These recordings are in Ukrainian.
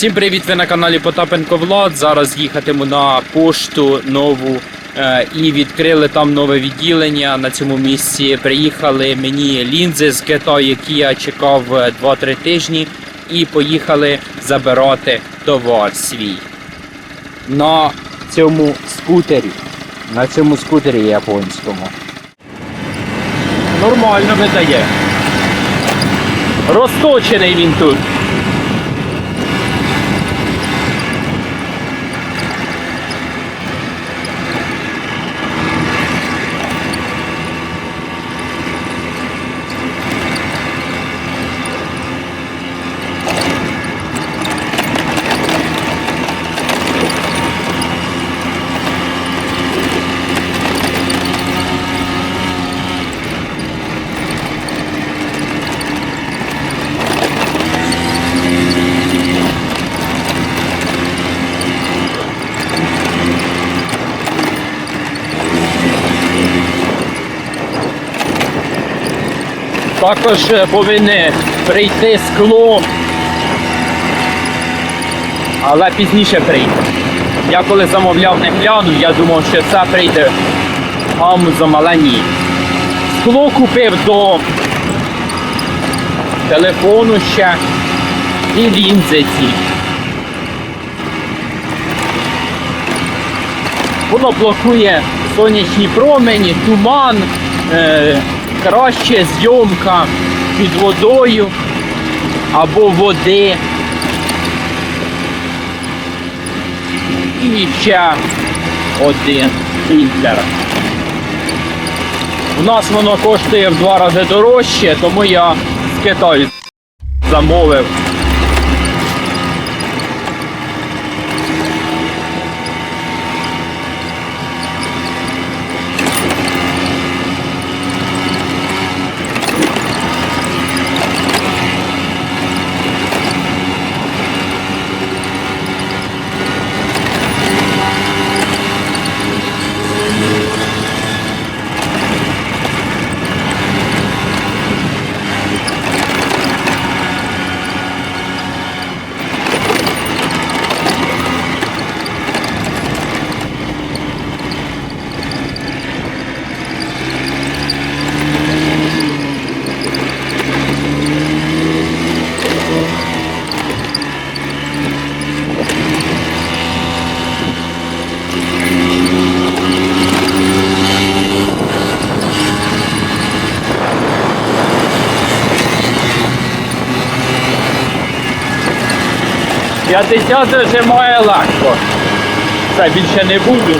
Всім привіт! Ви на каналі Потапенко Влад. Зараз їхатиму на пошту нову е, і відкрили там нове відділення. На цьому місці приїхали мені лінзи з Китаю, які я чекав е, 2-3 тижні, і поїхали забирати товар свій. На цьому скутері. На цьому скутері японському. Нормально видає. Розточений він тут. Також е, повинні прийти скло. Але пізніше прийде. Я коли замовляв не глянув, я думав, що це прийде Амазон, але ні. Скло купив до телефону ще і лінзи ці. Воно блокує сонячні промені, туман, е, краще зйомка під водою або води. І ще один фільтр. У нас воно коштує в два рази дорожче, тому я з Китаю замовив. П'ятдесят має легко. Це більше не буду.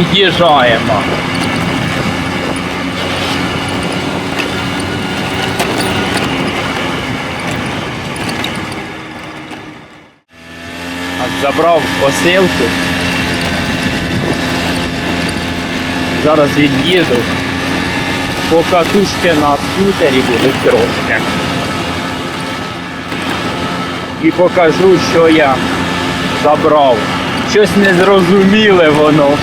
Від'їжджаємо. Забрав посилку. Зараз від'їду. Покатушки на скутері будуть трошки. І покажу, що я забрав. Щось незрозуміле воно.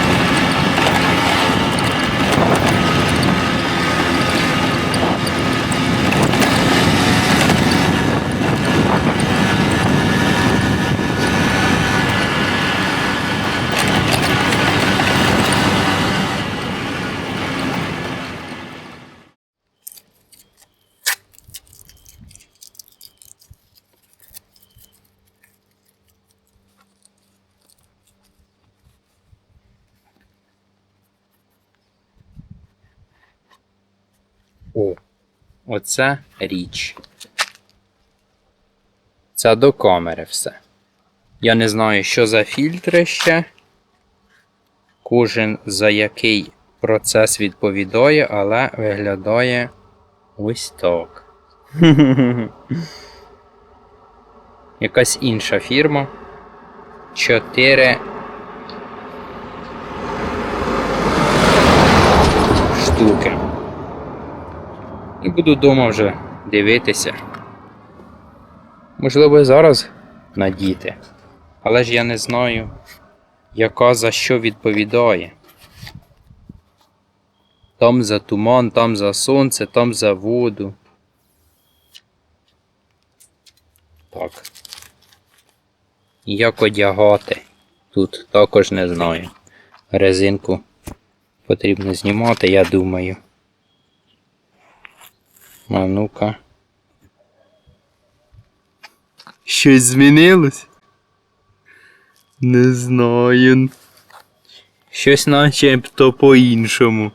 О, оце річ. Це до камери все. Я не знаю, що за фільтри ще. Кожен за який процес відповідає, але виглядає ось так. Якась інша фірма. 4 буду вдома вже дивитися. Можливо, зараз надіти. Але ж я не знаю, яка за що відповідає. Там за туман, там за сонце, там за воду. Так. Як одягати? Тут також не знаю. Резинку потрібно знімати, я думаю. А ну-ка. Щось змінилось? Не знаю. Щось начебто по-іншому.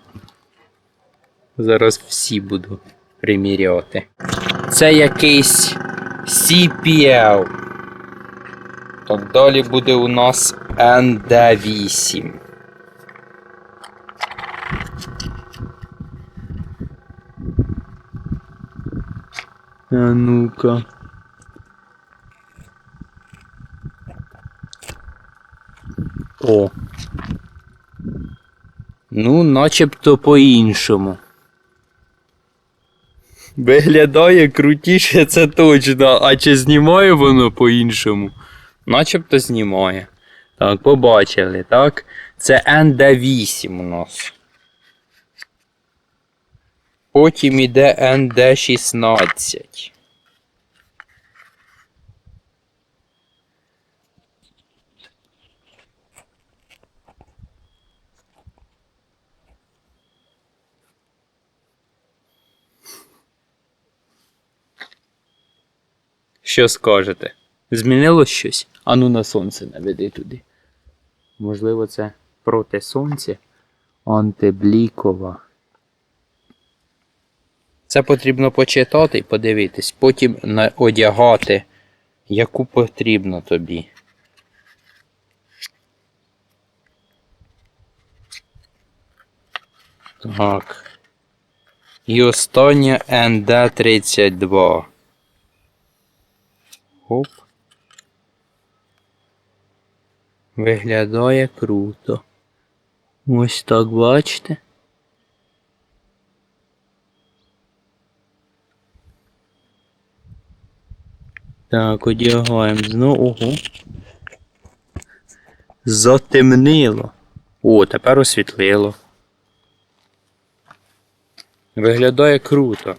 Зараз всі буду приміряти. Це якийсь CPL. Так далі буде у нас ND8. А ну-ка. О. Ну, начебто по-іншому. Виглядає крутіше, це точно. А чи знімає воно по-іншому? Начебто знімає. Так, побачили, так? Це ND8 у нас. Потім іде ND16. Що скажете? Змінилось щось? Ану на сонце наведи туди. Можливо, це проти сонця антиблікова. Це потрібно почитати і подивитись, потім одягати, яку потрібно тобі. Так. І остання ND32. Хоп. Виглядає круто. Ось так бачите. Так, одягаємо знову. Ого. Затемнило. О, тепер освітлило. Виглядає круто.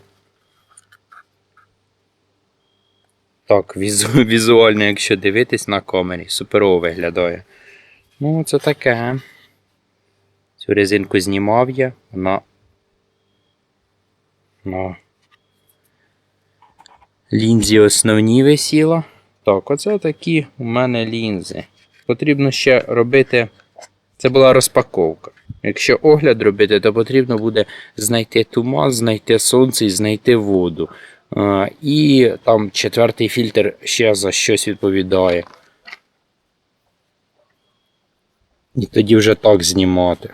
Так, візу, візуально, якщо дивитись на камері, суперово виглядає. Ну, це таке. Цю резинку знімав я, вона. На лінзі основні висіла. Так, оце такі у мене лінзи. Потрібно ще робити. Це була розпаковка. Якщо огляд робити, то потрібно буде знайти туман, знайти сонце і знайти воду. Е, І там четвертий фільтр ще за щось відповідає. І тоді вже так знімати.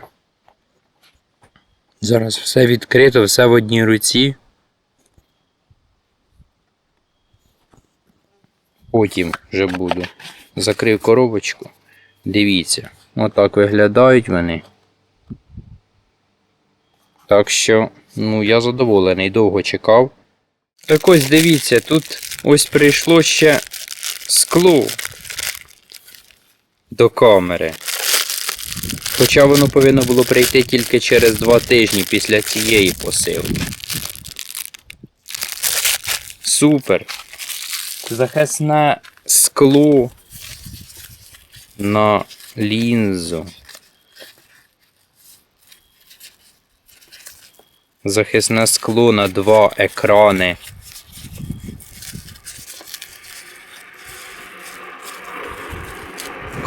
Зараз все відкрито, все в одній руці. Потім вже буду. Закрив коробочку. Дивіться, отак виглядають вони. Так що, ну, я задоволений, довго чекав. Так ось дивіться, тут ось прийшло ще скло до камери. Хоча воно повинно було прийти тільки через два тижні після цієї посилки. Супер! Захисне скло на лінзу. Захисне скло на два екрани.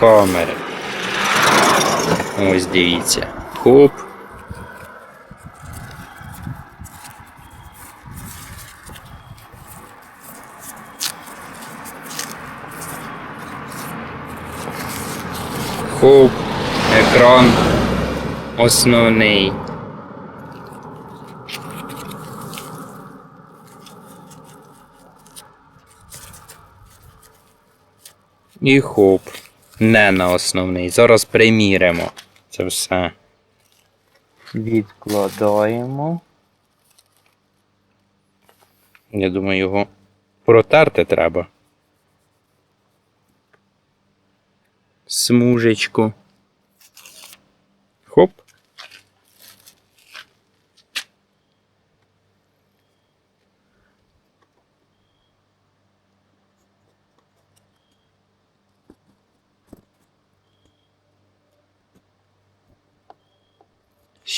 Камери. Ось дивіться. Хоп. Екран основний. І хоп. Не на основний. Зараз приміримо це все. Відкладаємо. Я думаю, його протерти треба. Смужечку. Хоп.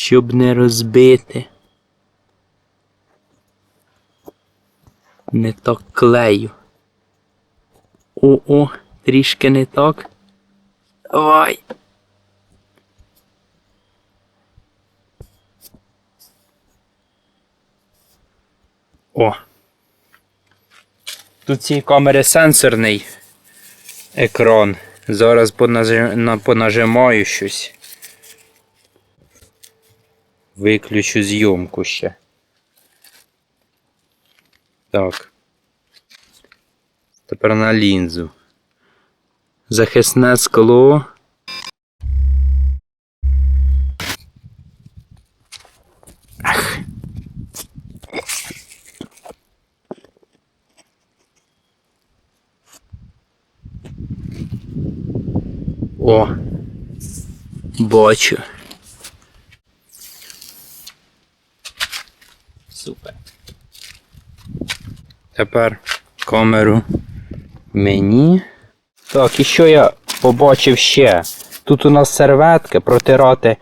Щоб не розбити. Не так клею. О-о, трішки не так. Давай. О. Тут цієї камери сенсорний екран. Зараз понажимаю щось. Виключу зйомку ще. Так. Тепер на лінзу. Захисне скло. Ах. О. Бачу. Тепер камеру мені. Так, і що я побачив ще? Тут у нас серветки протирати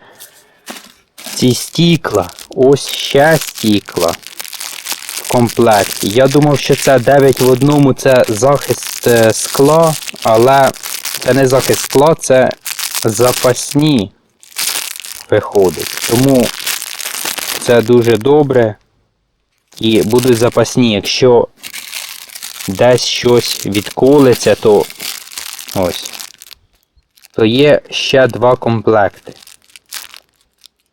ці стікла. Ось ще стікла в комплекті. Я думав, що це 9 в одному це захист е, скла, але це не захист скла, це запасні виходить. Тому це дуже добре. І будуть запасні. Якщо десь щось відколиться, то ось. То є ще два комплекти.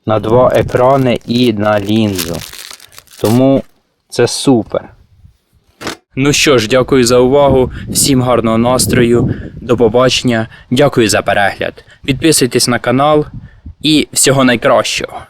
На два екрани і на лінзу. Тому це супер. Ну що ж, дякую за увагу. Всім гарного настрою. До побачення. Дякую за перегляд. Підписуйтесь на канал і всього найкращого.